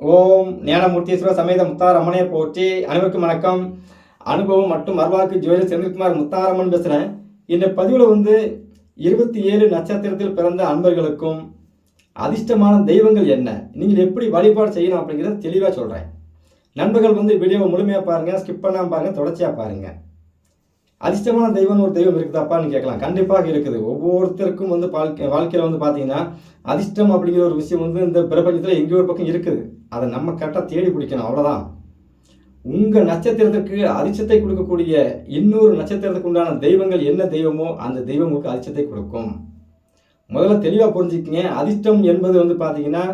ஓம் ஞானமூர்த்தீஸ்வர சமேத முத்தார் போற்றி அனைவருக்கும் வணக்கம். அனுபவம் மற்றும் மறுவாக்கு ஜோதிடர் செந்தில்குமார் முத்தாரம்மன் பேசுகிறேன் இந்த பதிவில் வந்து இருபத்தி ஏழு நட்சத்திரத்தில் பிறந்த அன்பர்களுக்கும் அதிர்ஷ்டமான தெய்வங்கள் என்ன? நீங்கள் எப்படி வழிபாடு செய்யணும் அப்படிங்கிறத தெளிவாக சொல்கிறேன் நண்பர்கள் வந்து வீடியோவை முழுமையாக பாருங்கள் ஸ்கிப் பண்ணாமல் பாருங்கள் தொடர்ச்சியாக பாருங்கள் அதிர்ஷ்டமான தெய்வம் ஒரு தெய்வம் இருக்குதாப்பான்னு கேட்கலாம். கண்டிப்பாக இருக்குது. ஒவ்வொருத்தருக்கும் வந்து வாழ்க்கை வாழ்க்கையில் வந்து பார்த்தீங்கன்னா அதிர்ஷ்டம் அப்படிங்கிற ஒரு விஷயம் வந்து இந்த பிரபஞ்சத்தில் எங்கேயோ ஒரு பக்கம் இருக்குது. அதை நம்ம கரெக்டாக தேடி பிடிக்கணும் அவ்வளோதான் உங்கள் நட்சத்திரத்துக்கு அதிர்ஷ்டத்தை கொடுக்கக்கூடிய இன்னொரு நட்சத்திரத்துக்கு உண்டான தெய்வங்கள் என்ன தெய்வமோ அந்த தெய்வம் உங்களுக்கு கொடுக்கும். முதல்ல தெளிவாக புரிஞ்சுக்கிங்க. அதிர்ஷ்டம் என்பது வந்து பார்த்தீங்கன்னா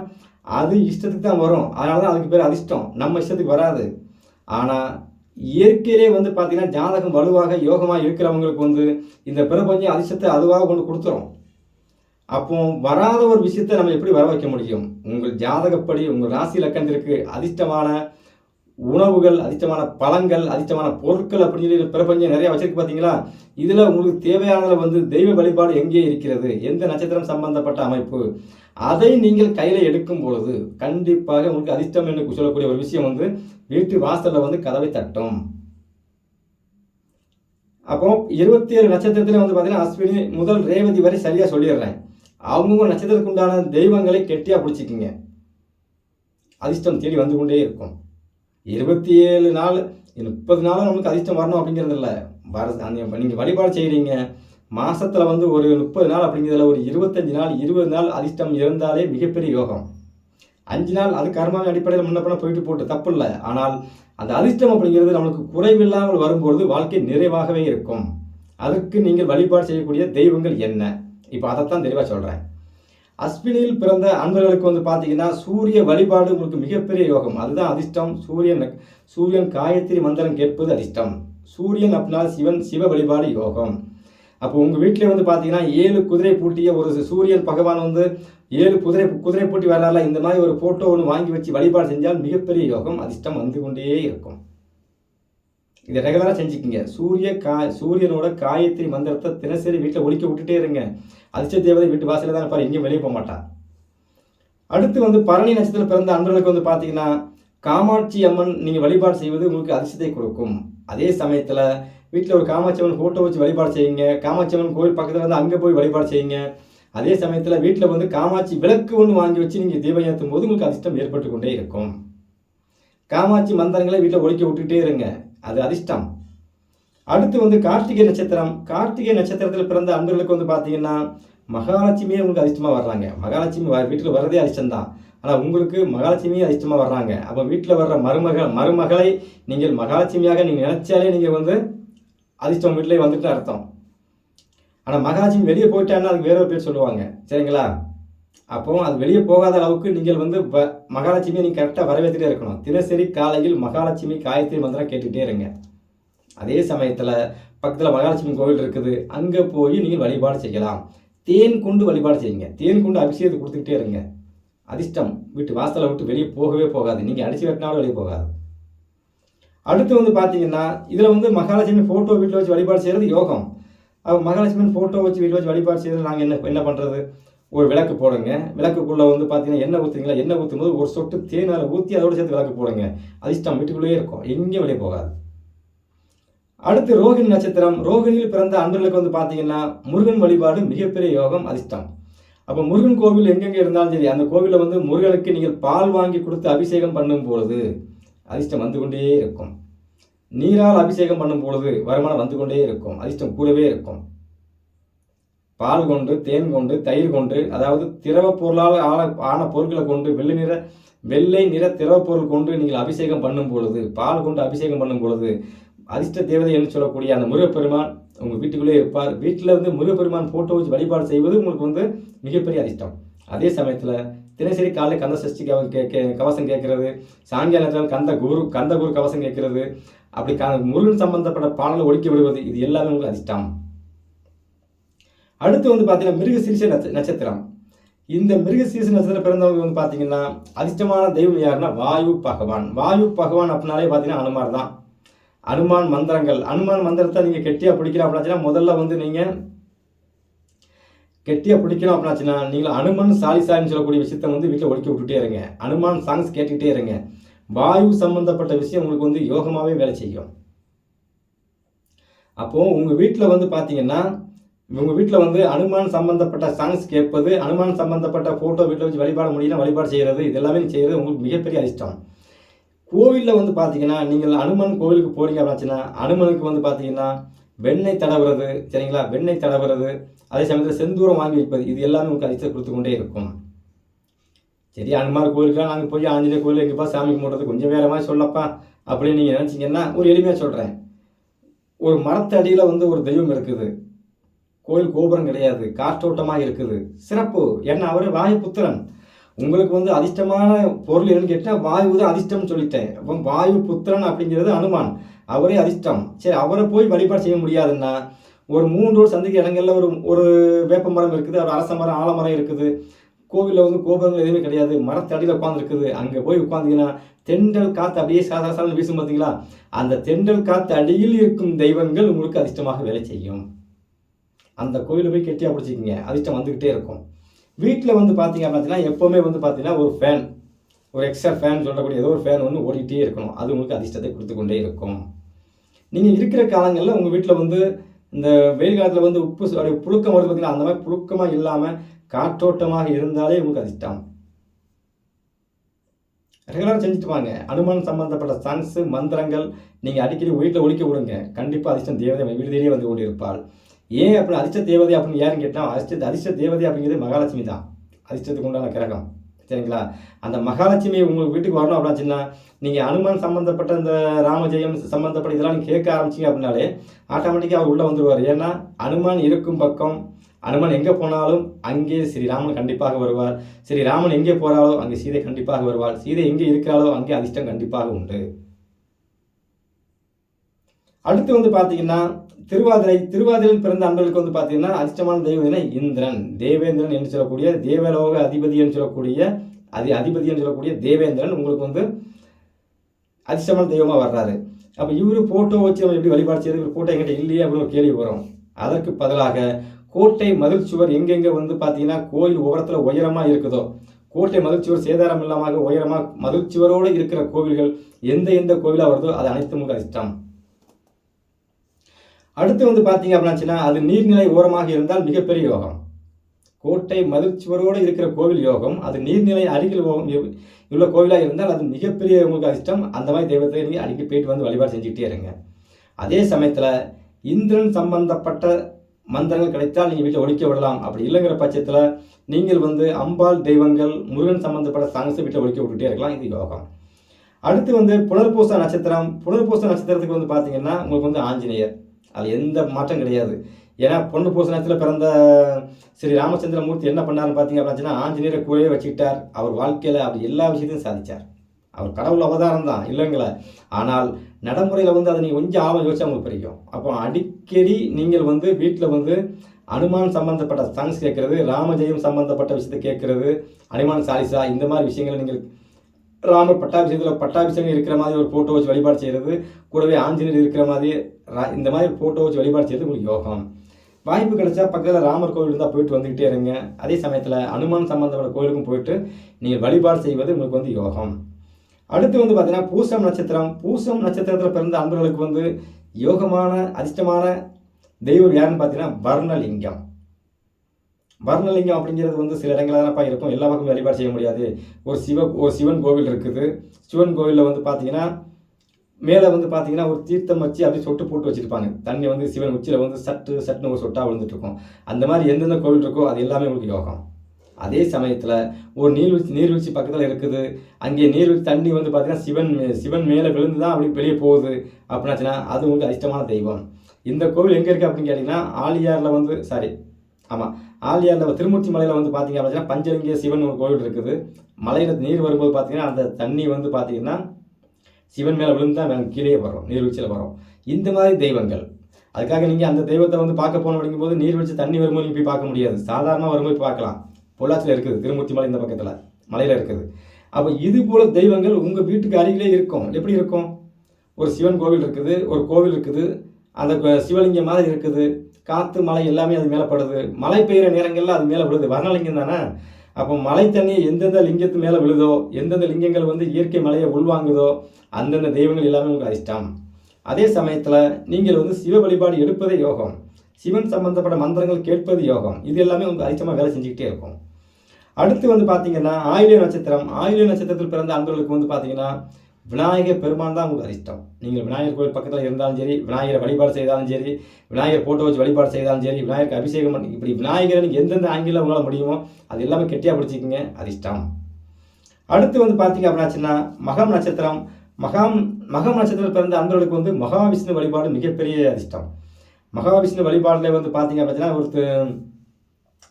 அது இஷ்டத்துக்கு தான் வரும். அதனால தான் அதுக்கு பேர் அதிர்ஷ்டம். நம்ம இஷ்டத்துக்கு வராது. ஆனால் இயற்கையிலே வந்து பார்த்தீங்கன்னா ஜாதகம் வலுவாக யோகமாக இருக்கிறவங்களுக்கு வந்து இந்த பிரபஞ்சம் அதிர்ஷ்டத்தை அதுவாக கொண்டு கொடுத்துரும். அப்போ வராத ஒரு விஷயத்தை நம்ம எப்படி வர வைக்க முடியும்? உங்கள் ஜாதகப்படி உங்கள் ராசி லக்கணத்திற்கு அதிர்ஷ்டமான உணவுகள் அதிர்ஷ்டமான பழங்கள் அதிர்ஷ்டமான பொருட்கள் அப்படின்னு சொல்லி பிரபஞ்சம் நிறைய வச்சிருக்கு பார்த்தீங்களா இதில் உங்களுக்கு தேவையானதில் வந்து தெய்வ வழிபாடு எங்கே இருக்கிறது? எந்த நட்சத்திரம் சம்பந்தப்பட்ட அமைப்பு? அதை நீங்கள் கையில் எடுக்கும் பொழுது கண்டிப்பாக உங்களுக்கு அதிர்ஷ்டம் என்று சொல்லக்கூடிய ஒரு விஷயம் வந்து வீட்டு வாசலில் வந்து கதவை தட்டும். அப்போ இருபத்தி ஏழு நட்சத்திரத்தில் வந்து பார்த்தீங்கன்னா அஸ்வினி முதல் ரேவதி வரை சரியாக சொல்லிடுறேன். அவங்கவுங்க நட்சத்திரத்துக்கு உண்டான தெய்வங்களை கெட்டியாக பிடிச்சிக்கிங்க. அதிர்ஷ்டம் தேடி வந்து கொண்டே இருக்கும். இருபத்தி ஏழு நாள் முப்பது நாளும் நம்மளுக்கு அதிர்ஷ்டம் வரணும் அப்படிங்கிறது இல்லை வர நீங்கள் வழிபாடு செய்கிறீங்க மாதத்தில் வந்து ஒரு முப்பது நாள் அப்படிங்கிறதுல ஒரு இருபத்தஞ்சி நாள் இருபது நாள் அதிர்ஷ்டம் இருந்தாலே மிகப்பெரிய யோகம். அஞ்சு நாள் அது கர்மாவின் அடிப்படையில் முன்ன போயிட்டு போட்டு தப்பு இல்லை. ஆனால் அந்த அதிர்ஷ்டம் அப்படிங்கிறது நம்மளுக்கு குறைவில்லாமல் வரும்பொழுது வாழ்க்கை நிறைவாகவே இருக்கும். அதற்கு நீங்கள் வழிபாடு செய்யக்கூடிய தெய்வங்கள் என்ன? இப்போ அதைத்தான் தெளிவாக சொல்கிறேன் அஸ்வினியில் பிறந்த அன்பர்களுக்கு வந்து பார்த்தீங்கன்னா சூரிய வழிபாடு உங்களுக்கு மிகப்பெரிய யோகம். அதுதான் அதிர்ஷ்டம். சூரியன் சூரியன் காயத்ரி மந்திரம் கேட்பது அதிர்ஷ்டம். சூரியன் அப்படின்னா சிவன் சிவ வழிபாடு யோகம். அப்போ உங்கள் வீட்டிலே வந்து பார்த்தீங்கன்னா ஏழு குதிரை பூட்டிய ஒரு சூரியன் பகவான் வந்து ஏழு குதிரை குதிரை பூட்டி வர்றால இந்த மாதிரி ஒரு ஃபோட்டோ ஒன்று வாங்கி வச்சு வழிபாடு செஞ்சால் மிகப்பெரிய யோகம் அதிர்ஷ்டம் வந்து கொண்டே இருக்கும். இதை ரெகுலராக செஞ்சுக்கிங்க. சூரிய கா சூரியனோட காயத்ரி மந்திரத்தை தினசரி வீட்டில் ஒழிக்க விட்டுட்டே இருங்க. அதிர்ஷ்ட தேவதை வீட்டு வாசலில் தான் இருப்பார் எங்கேயும் வெளியே போக மாட்டான் அடுத்து வந்து பரணி நட்சத்திரம் பிறந்த அன்பர்களுக்கு வந்து பார்த்தீங்கன்னா காமாட்சி அம்மன் நீங்கள் வழிபாடு செய்வது உங்களுக்கு அதிர்ஷ்டத்தை கொடுக்கும். அதே சமயத்தில் வீட்டில் ஒரு காமாட்சி அம்மன் ஃபோட்டோ வச்சு வழிபாடு செய்யுங்க. காமாட்சி அம்மன் கோயில் பக்கத்தில் வந்து அங்கே போய் வழிபாடு செய்யுங்க. அதே சமயத்தில் வீட்டில் வந்து காமாட்சி விளக்கு ஒன்று வாங்கி வச்சு நீங்கள் தீபம் ஏற்றும் போது உங்களுக்கு அதிர்ஷ்டம் ஏற்பட்டு கொண்டே இருக்கும். காமாட்சி மந்திரங்களை வீட்டில் ஒழிக்க விட்டுட்டே இருங்க. அது அதிர்ஷ்டம். அடுத்து வந்து கார்த்திகை நட்சத்திரம். கார்த்திகை நட்சத்திரத்தில் பிறந்த அன்பர்களுக்கு வந்து பார்த்தீங்கன்னா மகாலட்சுமியே உங்களுக்கு அதிர்ஷ்டமாக வர்றாங்க. மகாலட்சுமி வீட்டில் வர்றதே அதிர்ஷ்டம் தான் ஆனால் உங்களுக்கு மகாலட்சுமியே அதிர்ஷ்டமாக வர்றாங்க. அப்போ வீட்டில் வர்ற மருமகள் மருமகளை நீங்கள் மகாலட்சுமியாக நீங்கள் நினைச்சாலே நீங்கள் வந்து அதிர்ஷ்டம் வீட்டிலே வந்துட்டு அர்த்தம். ஆனால் மகாலட்சுமி வெளியே போயிட்டான்னா அதுக்கு வேற ஒரு பேர் சொல்லுவாங்க. சரிங்களா? அப்போ அது வெளியே போகாத அளவுக்கு நீங்கள் வந்து வ மகாலட்சுமியை நீங்கள் கரெக்டாக வரவேற்றுட்டே இருக்கணும். தினசரி காலையில் மகாலட்சுமி காயத்ரி மந்திரம் கேட்டுகிட்டே இருங்க. அதே சமயத்தில் பக்கத்தில் மகாலட்சுமி கோவில் இருக்குது. அங்கே போய் நீங்கள் வழிபாடு செய்யலாம். தேன் கொண்டு வழிபாடு செய்யுங்க. தேன் கொண்டு அபிஷேகத்தை கொடுத்துக்கிட்டே இருங்க. அதிர்ஷ்டம். வீட்டு வாசலை விட்டு வெளியே போகவே போகாது. நீங்கள் அடித்து வெட்டினாலும் வெளியே போகாது. அடுத்து வந்து பார்த்தீங்கன்னா இதில் வந்து மகாலட்சுமி ஃபோட்டோ வீட்டில் வச்சு வழிபாடு செய்கிறது யோகம். மகாலட்சுமி ஃபோட்டோ வச்சு வீட்டில் வச்சு வழிபாடு செய்கிறது நாங்கள் என்ன என்ன பண்ணுறது ஒரு விளக்கு போடுங்க. விளக்குக்குள்ளே வந்து பார்த்தீங்கன்னா எண்ணெய் ஊற்றுறீங்களா எண்ணெய் ஊற்றும் போது ஒரு சொட்டு தேனால் ஊற்றி அதோடு சேர்த்து விளக்கு போடுங்க. அதிர்ஷ்டம் வீட்டுக்குள்ளேயே இருக்கும். எங்கேயும் வெளியே போகாது. அடுத்து ரோகிணி நட்சத்திரம். ரோகிணியில் பிறந்த அன்பர்களுக்கு வந்து பார்த்தீங்கன்னா முருகன் வழிபாடு மிகப்பெரிய யோகம் அதிர்ஷ்டம். அப்போ முருகன் கோவில் எங்கெங்கே இருந்தாலும் சரி அந்த கோவிலில் வந்து முருகனுக்கு நீங்கள் பால் வாங்கி கொடுத்து அபிஷேகம் பண்ணும் பொழுது அதிர்ஷ்டம் வந்து கொண்டே இருக்கும். நீரால் அபிஷேகம் பண்ணும் பொழுது வருமானம் வந்து கொண்டே இருக்கும். அதிர்ஷ்டம் கூடவே இருக்கும். பால் கொண்டு தேன் கொண்டு தயிர் கொண்டு அதாவது திரவ பொருளால் ஆன ஆன பொருட்களை கொண்டு வெள்ளை நிற வெள்ளை நிற திரவ பொருள் கொண்டு நீங்கள் அபிஷேகம் பண்ணும் பொழுது பால் கொண்டு அபிஷேகம் பண்ணும் பொழுது அதிர்ஷ்ட தேவதை என்று சொல்லக்கூடிய அந்த முருகப்பெருமான் உங்கள் வீட்டுக்குள்ளே இருப்பார். வீட்டில் இருந்து முருகப்பெருமான் ஃபோட்டோ வச்சு வழிபாடு செய்வது உங்களுக்கு வந்து மிகப்பெரிய அதிர்ஷ்டம். அதே சமயத்தில் தினசரி காலை கந்த சஷ்டி கவ கேட்க கவசம் கேட்கறது சாயங்காலத்தில் கந்த குரு கந்த குரு கவசம் கேட்கறது அப்படி க முருகன் சம்பந்தப்பட்ட பாடலை ஒழிக்க விடுவது இது எல்லாமே உங்களுக்கு அதிர்ஷ்டம். அடுத்து வந்து பார்த்தீங்கன்னா மிருகசீரிச நட்சத்திரம். இந்த மிருகசீரிச நட்சத்திரம் பிறந்தவங்க வந்து பார்த்தீங்கன்னா அதிர்ஷ்டமான தெய்வம் யாருன்னா வாயு பகவான். வாயு பகவான் அப்படின்னாலே பார்த்தீங்கன்னா அனுமார் தான். அனுமான் மந்திரங்கள். அனுமான் மந்திரத்தை நீங்கள் கெட்டியாக பிடிக்கிறோம் அப்படின்னா முதல்ல வந்து நீங்கள் கெட்டியாக பிடிக்கணும் அப்படின்னாச்சுன்னா நீங்கள் அனுமன் சாலிசாலின்னு சொல்லக்கூடிய விஷயத்த வந்து வீட்டில் ஒடுக்கி விட்டுட்டே இருங்க. அனுமான் சாங்ஸ் கேட்டுக்கிட்டே இருங்க. வாயு சம்பந்தப்பட்ட விஷயம் உங்களுக்கு வந்து யோகமாகவே வேலை செய்யும். அப்போது உங்கள் வீட்டில் வந்து பார்த்தீங்கன்னா உங்கள் வீட்டில் வந்து அனுமான் சம்பந்தப்பட்ட சாங்ஸ் கேட்பது அனுமான் சம்பந்தப்பட்ட ஃபோட்டோ வீட்டில் வச்சு வழிபாடு முடியல வழிபாடு செய்கிறது இது எல்லாமே செய்கிறது உங்களுக்கு மிகப்பெரிய அதிர்ஷ்டம். கோவிலில் வந்து பார்த்தீங்கன்னா நீங்கள் அனுமன் கோவிலுக்கு போறீங்க அப்படின்னா அனுமனுக்கு வந்து பார்த்தீங்கன்னா வெண்ணெய் தடவுறது சரிங்களா? வெண்ணெய் தடவுறது அதே சமயத்தில் செந்தூரம் வாங்கி வைப்பது இது எல்லாமே உங்களுக்கு அதிர்ஷ்டம் கொடுத்து கொண்டே இருக்கும். சரி அனுமார் கோவிலுக்குலாம் நாங்கள் போய் ஆஞ்சநேயர் கோவில் எங்கேப்பா சாமி கும்பிட்றது? கொஞ்சம் வேற மாதிரி சொல்லப்பா அப்படின்னு நீங்கள் நினச்சிங்கன்னா ஒரு எளிமையாக சொல்கிறேன் ஒரு மரத்தடியில் வந்து ஒரு தெய்வம் இருக்குது. கோயில் கோபுரம் கிடையாது காற்றோட்டமாக இருக்குது. சிறப்பு. ஏன்னா அவர் வாயுபுத்திரன் உங்களுக்கு வந்து அதிர்ஷ்டமான பொருள் என்னன்னு கேட்டால் வாயு தான் அதிர்ஷ்டம்னு சொல்லிட்டேன். அப்போ வாயு புத்திரன் அப்படிங்கிறது அனுமான். அவரே அதிர்ஷ்டம். சரி அவரை போய் வழிபாடு செய்ய முடியாதுன்னா ஒரு மூன்று ரோடு சந்திக்க இடங்கள்ல ஒரு ஒரு வேப்ப மரம் இருக்குது ஒரு அரச மரம் ஆலமரம் இருக்குது. கோவிலில் வந்து கோபுரங்கள் எதுவுமே கிடையாது. மரத்தடியில் உட்காந்துருக்குது அங்கே போய் உட்காந்தீங்கன்னா தென்றல் காற்று அப்படியே சாதா சாதாரண வீசும் பார்த்தீங்களா? அந்த தென்றல் காற்று அடியில் இருக்கும் தெய்வங்கள் உங்களுக்கு அதிர்ஷ்டமாக வேலை செய்யும். அந்த கோயிலை போய் கெட்டியாக பிடிச்சிக்கிங்க. அதிர்ஷ்டம் வந்துக்கிட்டே இருக்கும். வீட்டில் வந்து பார்த்தீங்க அப்படின்னா எப்போவுமே வந்து பார்த்தீங்கன்னா ஒரு ஃபேன் ஒரு எக்ஸ்ட்ரா ஃபேன் சொல்லக்கூடிய ஏதோ ஒரு ஃபேன் ஒன்று ஓடிக்கிட்டே இருக்கணும். அது உங்களுக்கு அதிர்ஷ்டத்தை கொடுத்து கொண்டே இருக்கும். நீங்கள் இருக்கிற காலங்களில் உங்கள் வீட்டில் வந்து இந்த வெயில் காலத்தில் வந்து உப்பு அப்படியே புழுக்கம் வருது பார்த்தீங்கன்னா அந்த மாதிரி புழுக்கமாக இல்லாமல் காற்றோட்டமாக இருந்தாலே உங்களுக்கு அதிர்ஷ்டம். ரெகுலராக செஞ்சுட்டு வாங்க. அனுமான் சம்மந்தப்பட்ட சாங்ஸு மந்திரங்கள் நீங்கள் அடிக்கடி வீட்டில் ஒழிக்க விடுங்க. கண்டிப்பாக அதிர்ஷ்டம் தேவதை வீடு தேடியே வந்து ஓடி இருப்பாள் ஏன் அப்படி அதிர்ஷ்ட தேவதை அப்படின்னு யாருன்னு கேட்டால் அதிர்ஷ்ட அதிர்ஷ்ட தேவதை அப்படிங்கிறது மகாலட்சுமி தான். அதிர்ஷ்டத்துக்கு உண்டான கிரகம். சரிங்களா? அந்த மகாலட்சுமி உங்களுக்கு வீட்டுக்கு வரணும் அப்படின்னா நீங்கள் அனுமான் சம்மந்தப்பட்ட இந்த ராமஜெயம் சம்மந்தப்பட்ட இதெல்லாம் நீங்கள் கேட்க ஆரம்பிச்சிங்க அப்படின்னாலே ஆட்டோமேட்டிக்காக அவர் உள்ளே வந்துடுவார் ஏன்னா அனுமான் இருக்கும் பக்கம் அனுமன் எங்கே போனாலும் அங்கே ஸ்ரீராமன் கண்டிப்பாக வருவார். ஸ்ரீராமன் எங்கே போகிறாலோ அங்கே சீதை கண்டிப்பாக வருவார் சீதை எங்கே இருக்கிறாலோ அங்கே அதிர்ஷ்டம் கண்டிப்பாக உண்டு. அடுத்து வந்து பார்த்தீங்கன்னா திருவாதிரை திருவாதிரையில் பிறந்த அன்பர்களுக்கு வந்து பார்த்தீங்கன்னா அதிர்ஷ்டமான தெய்வம் என்ன இந்திரன். தேவேந்திரன் என்று சொல்லக்கூடிய தேவலோக அதிபதி என்று சொல்லக்கூடிய அதி அதிபதி என்று சொல்லக்கூடிய தேவேந்திரன் உங்களுக்கு வந்து அதிர்ஷ்டமான தெய்வமாக வர்றாரு. அப்போ இவர் ஃபோட்டோ வச்சு நம்ம எப்படி வழிபாடு செய்யறது? இவர் ஃபோட்டோ எங்கிட்ட இல்லையே அப்படின்னு கேள்வி வரும். அதற்கு பதிலாக கோட்டை மதில் சுவர் எங்கெங்கே வந்து பார்த்தீங்கன்னா கோயில் ஓரத்தில் உயரமாக இருக்குதோ கோட்டை மதில் சுவர் சேதாரம் இல்லாமல் உயரமாக மதில் சுவரோடு இருக்கிற கோவில்கள் எந்த எந்த கோவிலாக வருதோ அது அனைத்தும் உங்களுக்கு அதிர்ஷ்டம். அடுத்து வந்து பார்த்தீங்க அப்படின்னாச்சுன்னா அது நீர்நிலை ஓரமாக இருந்தால் மிகப்பெரிய யோகம். கோட்டை மதிச்சுவரோடு இருக்கிற கோவில் யோகம் அது நீர்நிலை அருகில் யோகம் இரு- உள்ள கோவிலாக இருந்தால் அது மிகப்பெரிய உங்களுக்கு அதிர்ஷ்டம். அந்த மாதிரி தெய்வத்தை நீங்கள் அடிக்கடி போயிட்டு வந்து வழிபாடு செஞ்சுக்கிட்டே இருங்க. அதே சமயத்தில் இந்திரன் சம்பந்தப்பட்ட மந்திரங்கள் கிடைத்தால் நீங்கள் வீட்டில் ஒழிக்க விடலாம். அப்படி இல்லைங்கிற பட்சத்தில் நீங்கள் வந்து அம்பாள் தெய்வங்கள் முருகன் சம்பந்தப்பட்ட சாங்ஸை வீட்டில் ஒழிக்க விட்டுட்டே இருக்கலாம். இது யோகம். அடுத்து வந்து புனர்பூச நட்சத்திரம். புனர்பூச நட்சத்திரத்துக்கு வந்து பார்த்தீங்கன்னா உங்களுக்கு வந்து ஆஞ்சநேயர். அது எந்த மாற்றம் கிடையாது. ஏன்னா பொண்ணு பூச நேரத்தில் பிறந்த ஸ்ரீ ராமச்சந்திரமூர்த்தி என்ன பண்ணார்னு பார்த்தீங்க அப்படின்னா ஆஞ்சநேயரை கூடவே வச்சுக்கிட்டார். அவர் வாழ்க்கையில் அவர் எல்லா விஷயத்தையும் சாதித்தார் அவர் கடவுள் அவதாரம் தான் இல்லைங்களா? ஆனால் நடைமுறையில் வந்து அதை நீங்கள் கொஞ்சம் ஆழம் யோசிச்சா உங்களுக்கு பிடிக்கும் அப்போ அடிக்கடி நீங்கள் வந்து வீட்டில் வந்து அனுமான் சம்பந்தப்பட்ட சாங்ஸ் கேட்குறது ராமஜெயம் சம்பந்தப்பட்ட விஷயத்தை கேட்குறது அனுமான் சாலிசா இந்த மாதிரி விஷயங்களை நீங்கள் ராமர் பட்டாபிஷேகத்தில் பட்டாபிஷேகம் இருக்கிற மாதிரி ஒரு ஃபோட்டோ வச்சு வழிபாடு செய்கிறது கூடவே ஆஞ்சநேயர் இருக்கிற மாதிரி ரா- இந்த மாதிரி ஃபோட்டோ வச்சு வழிபாடு செய்கிறது உங்களுக்கு யோகம். வாய்ப்பு கிடைச்சா பக்கத்தில் ராமர் கோவில் இருந்தால் போயிட்டு வந்துக்கிட்டே இருங்க. அதே சமயத்தில் அனுமான் சம்பந்தப்பட்ட கோயிலுக்கும் போயிட்டு நீங்கள் வழிபாடு செய்வது உங்களுக்கு வந்து யோகம். அடுத்து வந்து பார்த்தீங்கன்னா பூசம் நட்சத்திரம். பூசம் நட்சத்திரத்தில் பிறந்த அன்பர்களுக்கு வந்து யோகமான அதிர்ஷ்டமான தெய்வம் யாருன்னு பார்த்தீங்கன்னா வர்ணலிங்கம். வர்ணலிங்கம் அப்படிங்கிறது வந்து சில இடங்களில் தானப்பா இருக்கும். எல்லா பக்கமும் வழிபாடு செய்ய முடியாது. ஒரு சிவ ஒரு சிவன் கோவில் இருக்குது. சிவன் கோவிலில் வந்து பார்த்தீங்கன்னா மேலே வந்து பார்த்தீங்கன்னா ஒரு தீர்த்தம் வச்சு அப்படியே சொட்டு போட்டு வச்சுருப்பாங்க. தண்ணி வந்து சிவன் உச்சியில் வந்து சட்டு சட்டுன்னு ஒரு சொட்டாக விழுந்துட்டு இருக்கும் அந்த மாதிரி எந்தெந்த கோவில் இருக்கோ அது எல்லாமே உங்களுக்கு யோகம். அதே சமயத்தில் ஒரு நீர்வீழ்ச்சி நீர்வீழ்ச்சி பக்கத்தில் இருக்குது. அங்கே நீர்வீழ்ச்சி தண்ணி வந்து பார்த்தீங்கன்னா சிவன் மே- சிவன் மேலே விழுந்து தான் அப்படி வெளியே போகுது அப்படின்னாச்சுன்னா அது உங்களுக்கு அதிர்ஷ்டமான தெய்வம். இந்த கோவில் எங்கே இருக்குது அப்படின்னு கேட்டிங்கன்னா ஆலியாரில் வந்து சாரி ஆமாம் ஆலியாரில் திருமூர்த்தி மலையில் வந்து பார்த்தீங்க அப்படின்னா பஞ்சலிங்க சிவன் ஒரு கோவில் இருக்குது. மலையில் நீர் வரும்போது பார்த்தீங்கன்னா அந்த தண்ணி வந்து பார்த்தீங்கன்னா சிவன் மேலே விழுந்து தான் மேலே கீழே வரும் நீர்வீழ்ச்சியில் வரும் இந்த மாதிரி தெய்வங்கள். அதுக்காக நீங்கள் அந்த தெய்வத்தை வந்து பார்க்க போகணும் அப்படிங்கும்போது நீர்வீழ்ச்சி தண்ணி வரும்போது நீங்கள் போய் பார்க்க முடியாது. சாதாரணமாக வரும்போது பார்க்கலாம். பொள்ளாச்சியில் இருக்குது திருமூர்த்தி மலை இந்த பக்கத்தில் மலையில் இருக்குது. அப்போ இது போல் தெய்வங்கள் உங்கள் வீட்டுக்கு அருகிலே இருக்கும். எப்படி இருக்கும்? ஒரு சிவன் கோவில் இருக்குது ஒரு கோவில் இருக்குது அந்த சிவலிங்கம் மாதிரி இருக்குது. காற்று மழை எல்லாமே அது மேலே படுது. மழை பெய்கிற நேரங்களில் அது மேலே விழுது. வர்ணலிங்கம் தானே? அப்போ மழை தண்ணி எந்தெந்த லிங்கத்து மேலே விழுதோ எந்தெந்த லிங்கங்கள் வந்து இயற்கை மலையை உள்வாங்குதோ அந்தந்த தெய்வங்கள் எல்லாமே உங்களுக்கு அதிர்ஷ்டம் அதே சமயத்தில் நீங்கள் வந்து சிவ வழிபாடு எடுப்பதே யோகம். சிவன் சம்பந்தப்பட்ட மந்திரங்கள் கேட்பது யோகம். இது எல்லாமே உங்களுக்கு அதிகமாக வேலை செஞ்சுக்கிட்டே இருக்கும். அடுத்து வந்து பார்த்தீங்கன்னா ஆயுள நட்சத்திரம். ஆயுள நட்சத்திரத்தில் பிறந்த அன்பர்களுக்கு வந்து பார்த்தீங்கன்னா விநாயகர் பெருமான் தான் உங்களுக்கு அதிர்ஷ்டம் நீங்கள் விநாயகர் கோயில் பக்கத்தில் இருந்தாலும் சரி விநாயகரை வழிபாடு செய்தாலும் சரி விநாயகர் போட்டோ வச்சு வழிபாடு செய்தாலும் சரி விநாயகருக்கு அபிஷேகம் பண்ணி இப்படி விநாயகரை எந்தெந்த ஆங்கிலம் உங்களால் முடியுமோ அது எல்லாமே கெட்டியாக பிடிச்சிக்கிங்க அதிர்ஷ்டம் அடுத்து வந்து பார்த்தீங்க அப்படின்னாச்சுன்னா மகம் நட்சத்திரம். மகாம் மகம் நட்சத்திரத்தில் பிறந்த அன்பர்களுக்கு வந்து மகாவிஷ்ணு வழிபாடு மிகப்பெரிய அதிர்ஷ்டம் மகாவிஷ்ணு வழிபாடில் வந்து பார்த்தீங்க அப்படின்னா ஒருத்தர்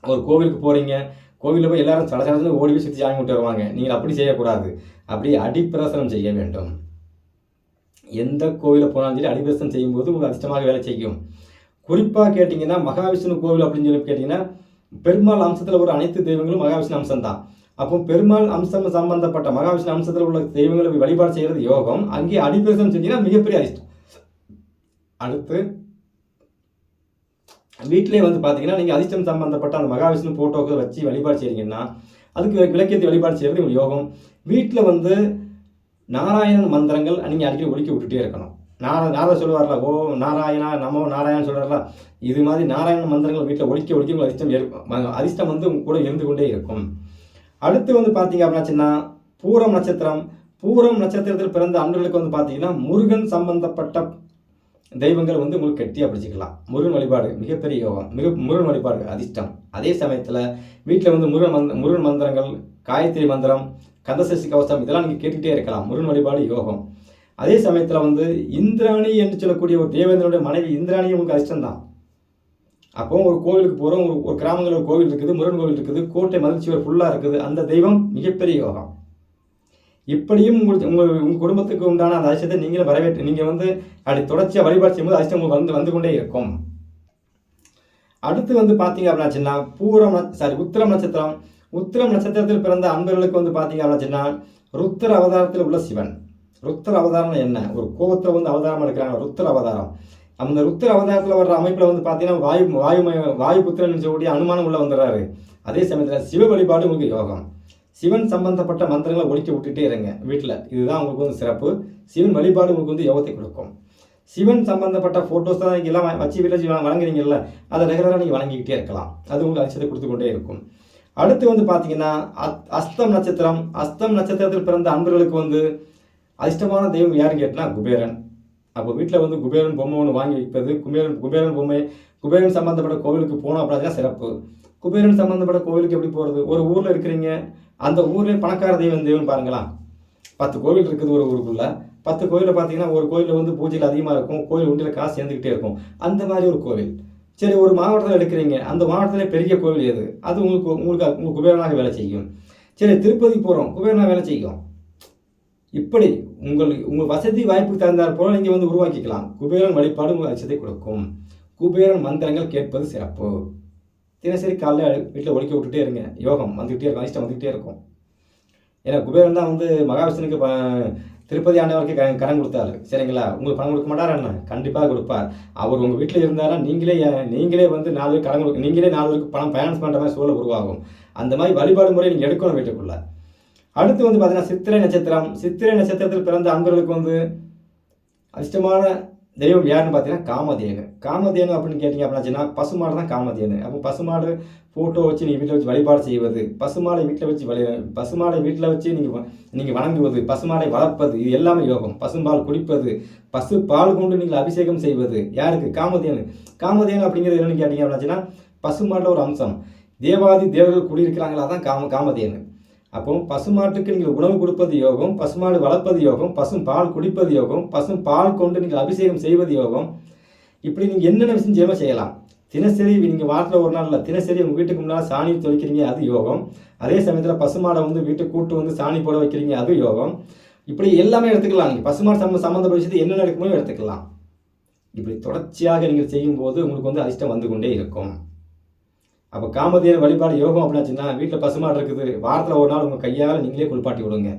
ஒரு கோவிலுக்கு போகிறீங்க கோவிலில் போய் எல்லாரும் சட ஓடி போய் சுற்றி சாமி விட்டு வருவாங்க. நீங்கள் அப்படி செய்யக்கூடாது. அப்படி அடிப்பிரசனம் செய்ய வேண்டும். எந்த கோவிலில் போனாலும் சரி அடிப்பிரசனம் செய்யும்போது உங்களுக்கு அதிர்ஷ்டமாக வேலை செய்யும். குறிப்பாக கேட்டிங்கன்னா மகாவிஷ்ணு கோவில் அப்படின்னு சொல்லி கேட்டிங்கன்னா பெருமாள் அம்சத்தில் ஒரு அனைத்து தெய்வங்களும் மகாவிஷ்ணு அம்சம் தான் அப்போ பெருமாள் அம்சம் சம்பந்தப்பட்ட மகாவிஷ்ணு அம்சத்தில் உள்ள தெய்வங்களை வழிபாடு செய்கிறது யோகம். அங்கே அடிப்பிரசனம் செஞ்சீங்கன்னா மிகப்பெரிய அதிர்ஷ்டம். அடுத்து வீட்டிலே வந்து பார்த்தீங்கன்னா நீங்கள் அதிர்ஷ்டம் சம்பந்தப்பட்ட அந்த மகாவிஷ்ணு ஃபோட்டோக்களை வச்சு வழிபாடு செய்கிறீங்கன்னா அதுக்கு விளக்கேற்றி வழிபாடு செய்கிறது உங்கள் யோகம். வீட்டில் வந்து நாராயணன் மந்திரங்கள் நீங்கள் அடிக்கடி ஒழிக்க விட்டுட்டே இருக்கணும். நார நாரத சொல்லுவார்ல ஓ நாராயணா நமோ நாராயணன் சொல்கிறார்ல இது மாதிரி நாராயண மந்திரங்கள் வீட்டில் ஒழிக்க ஒழிக்க உங்கள் அதிர்ஷ்டம் இருக்கும் அதிர்ஷ்டம் வந்து உங்க கூட இருந்து கொண்டே இருக்கும். அடுத்து வந்து பார்த்தீங்க அப்படின்னாச்சுன்னா பூரம் நட்சத்திரம். பூரம் நட்சத்திரத்தில் பிறந்த அன்பர்களுக்கு வந்து பார்த்தீங்கன்னா முருகன் சம்பந்தப்பட்ட தெய்வங்கள் வந்து உங்களுக்கு கெட்டியாக பிடிச்சிக்கலாம். முருகன் வழிபாடு மிகப்பெரிய யோகம் மிக முருகன் வழிபாடு அதிர்ஷ்டம். அதே சமயத்தில் வீட்டில் வந்து முருகன் மந்த முருகன் மந்திரங்கள் காயத்ரி மந்திரம் கந்தசஷ்டி கவசம் இதெல்லாம் நீங்கள் கேட்டுக்கிட்டே இருக்கலாம். முருகன் வழிபாடு யோகம். அதே சமயத்தில் வந்து இந்திராணி என்று சொல்லக்கூடிய ஒரு தேவேந்திரனுடைய மனைவி இந்திராணியும் உங்களுக்கு அதிர்ஷ்டம் தான் அப்போ ஒரு கோவிலுக்கு போகிறோம் ஒரு ஒரு கிராமங்களில் ஒரு கோவில் இருக்குது முருகன் கோவில் இருக்குது கோட்டை மதிர்ச்சிவர் ஃபுல்லாக இருக்குது. அந்த தெய்வம் மிகப்பெரிய யோகம். இப்படியும் உங்களுக்கு உங்கள் உங்கள் குடும்பத்துக்கு உண்டான அந்த அதிர்ஷ்டத்தை நீங்களும் வரவேற்று நீங்கள் வந்து அப்படி தொடர்ச்சியாக வழிபாடு செய்யும்போது அதிர்ஷ்டம் உங்களுக்கு வந்து வந்து கொண்டே இருக்கும். அடுத்து வந்து பார்த்தீங்க அப்படின்னாச்சுன்னா பூரம் சாரி உத்திரம் நட்சத்திரம். உத்திரம் நட்சத்திரத்தில் பிறந்த அன்பர்களுக்கு வந்து பார்த்தீங்க அப்படின்னா ருத்திர அவதாரத்தில் உள்ள சிவன். ருத்திர அவதாரம் என்ன? ஒரு கோபத்தில் வந்து அவதாரம் எடுக்கிறாங்க ருத்திர அவதாரம். அந்த ருத்திர அவதாரத்தில் வர்ற அமைப்பில் வந்து பார்த்தீங்கன்னா வாயு வாயுமய வாயு புத்திரன் சொல்லக்கூடிய அனுமானம் உள்ள வந்துடுறாரு. அதே சமயத்தில் சிவ வழிபாடு உங்களுக்கு யோகம். சிவன் சம்பந்தப்பட்ட மந்திரங்களை ஒழிக்க விட்டுட்டே இருங்க. வீட்டில். இதுதான் உங்களுக்கு வந்து சிறப்பு. சிவன் வழிபாடு உங்களுக்கு வந்து யோகத்தை கொடுக்கும். சிவன் சம்பந்தப்பட்ட ஃபோட்டோஸ் தான் நீங்கள் எல்லாம் வச்சு வீட்டில் வழங்குறீங்கல்ல அதை ரெகுலராக நீங்கள் வழங்கிக்கிட்டே இருக்கலாம். அது உங்களுக்கு அதிர்ஷ்டத்தை கொடுத்து கொண்டே இருக்கும். அடுத்து வந்து பார்த்தீங்கன்னா அஸ்தம் நட்சத்திரம். அஸ்தம் நட்சத்திரத்தில் பிறந்த அன்பர்களுக்கு வந்து அதிர்ஷ்டமான தெய்வம் யாருன்னு கேட்டால் குபேரன். அப்போ வீட்டில் வந்து குபேரன் பொம்மை ஒன்று வாங்கி வைப்பது குபேரன் குபேரன் பொம்மை குபேரன் சம்மந்தப்பட்ட கோவிலுக்கு போனோம் அப்படின்னா சிறப்பு. குபேரன் சம்மந்தப்பட்ட கோவிலுக்கு எப்படி போகிறது ஒரு ஊரில் இருக்கிறீங்க அந்த ஊர்லேயே பணக்கார தெய்வம் தெய்வம் பாருங்களா பத்து கோவில் இருக்குது ஒரு ஊருக்குள்ளே. பத்து கோயிலில் பார்த்தீங்கன்னா ஒரு கோயிலில் வந்து பூஜையில் அதிகமாக இருக்கும் கோயில் உண்டியில் காசு சேர்ந்துக்கிட்டே இருக்கும். அந்த மாதிரி ஒரு கோவில். சரி ஒரு மாவட்டத்தில் எடுக்கிறீங்க. அந்த மாவட்டத்தில் பெரிய கோவில் எது? அது உங்களுக்கு உங்களுக்கு உங்கள் குபேரனாக வேலை செய்யும். சரி திருப்பதி போகிறோம் குபேரனாக வேலை செய்யும். இப்படி உங்கள் உங்கள் வசதி வாய்ப்புக்கு தகுந்தாற் போல நீங்கள் வந்து உருவாக்கிக்கலாம். குபேரன் வழிபாடு உங்கள் அச்சத்தை கொடுக்கும். குபேரன் மந்திரங்கள் கேட்பது சிறப்பு. தினசரி காலைல வீட்டில் ஒழிக்க விட்டுட்டே இருங்க. யோகம் வந்துக்கிட்டே இருக்கும். அதிர்ஷ்டம் வந்துக்கிட்டே இருக்கும். ஏன்னா குபேரன் தான் வந்து மகாவிஷ்ணுக்கு திருப்பதி ஆண்டவருக்கு க கடன் கொடுத்தாரு. சரிங்களா? உங்களுக்கு பணம் கொடுக்க மாட்டார் என்ன? கண்டிப்பாக கொடுப்பார். அவர் உங்கள் வீட்டில் இருந்தாரா? நீங்களே நீங்களே வந்து நாலு கடன் கொடுக்க நீங்களே நாலு பேருக்கு பணம் ஃபைனான்ஸ் பண்ணுற மாதிரி சூழல் உருவாகும். அந்த மாதிரி வழிபாடு முறை நீங்கள் எடுக்கணும் வீட்டுக்குள்ளே. அடுத்து வந்து பார்த்தீங்கன்னா சித்திரை நட்சத்திரம். சித்திரை நட்சத்திரத்தில் பிறந்த அன்பர்களுக்கு வந்து அதிர்ஷ்டமான தெய்வம் யாருன்னு பார்த்தீங்கன்னா காமதேனு. காமதேனு அப்படின்னு கேட்டிங்க அப்படின்னாச்சுன்னா பசுமாடு தான் காமதேனு. அப்போ பசுமாடு ஃபோட்டோ வச்சு நீங்கள் வீட்டில் வச்சு வழிபாடு செய்வது பசுமாடை வீட்டில் வச்சு வழி பசுமாடை வீட்டில் வச்சு நீங்கள் நீங்கள் வணங்குவது பசுமாடை வளர்ப்பது இது எல்லாமே யோகம். பசும்பால் குடிப்பது பசு பால் கொண்டு நீங்கள் அபிஷேகம் செய்வது யாருக்கு? காமதேனு. காமதேனு அப்படிங்கிறது என்னன்னு கேட்டிங்க அப்படின்னாச்சுன்னா பசுமாடில் ஒரு அம்சம். தேவாதி தேவர்கள் குடியிருக்கிறாங்களா தான் காம காமதேனு. அப்போ பசுமாட்டுக்கு நீங்கள் உணவு கொடுப்பது யோகம் பசுமாடு வளர்ப்பது யோகம் பசும் பால் குடிப்பது யோகம் பசும் பால் கொண்டு நீங்கள் அபிஷேகம் செய்வது யோகம். இப்படி நீங்கள் என்னென்ன விஷயம் செய்யணும் செய்யலாம். தினசரி நீங்கள் வாரத்தில் ஒரு நாள் இல்லை தினசரி உங்கள் வீட்டுக்கு முன்னால் சாணி துவைக்கிறீங்க அது யோகம். அதே சமயத்தில் பசுமாடை வந்து வீட்டுக்கு கூட்டு வந்து சாணி போட வைக்கிறீங்க அது யோகம். இப்படி எல்லாமே எடுத்துக்கலாம். நீங்கள் பசுமாடு சம்ம சம்மந்தப்பட்ட விஷயத்தை என்ன நடக்குமோ எடுத்துக்கலாம். இப்படி தொடர்ச்சியாக நீங்கள் செய்யும்போது உங்களுக்கு வந்து அதிர்ஷ்டம் வந்து கொண்டே இருக்கும். அப்போ காமதேன வழிபாடு யோகம் அப்படின்னாச்சுன்னா வீட்டில் பசுமாடு இருக்குது. வாரத்தில் ஒரு நாள் உங்கள் கையால் நீங்களே குளிப்பாட்டி விடுங்க.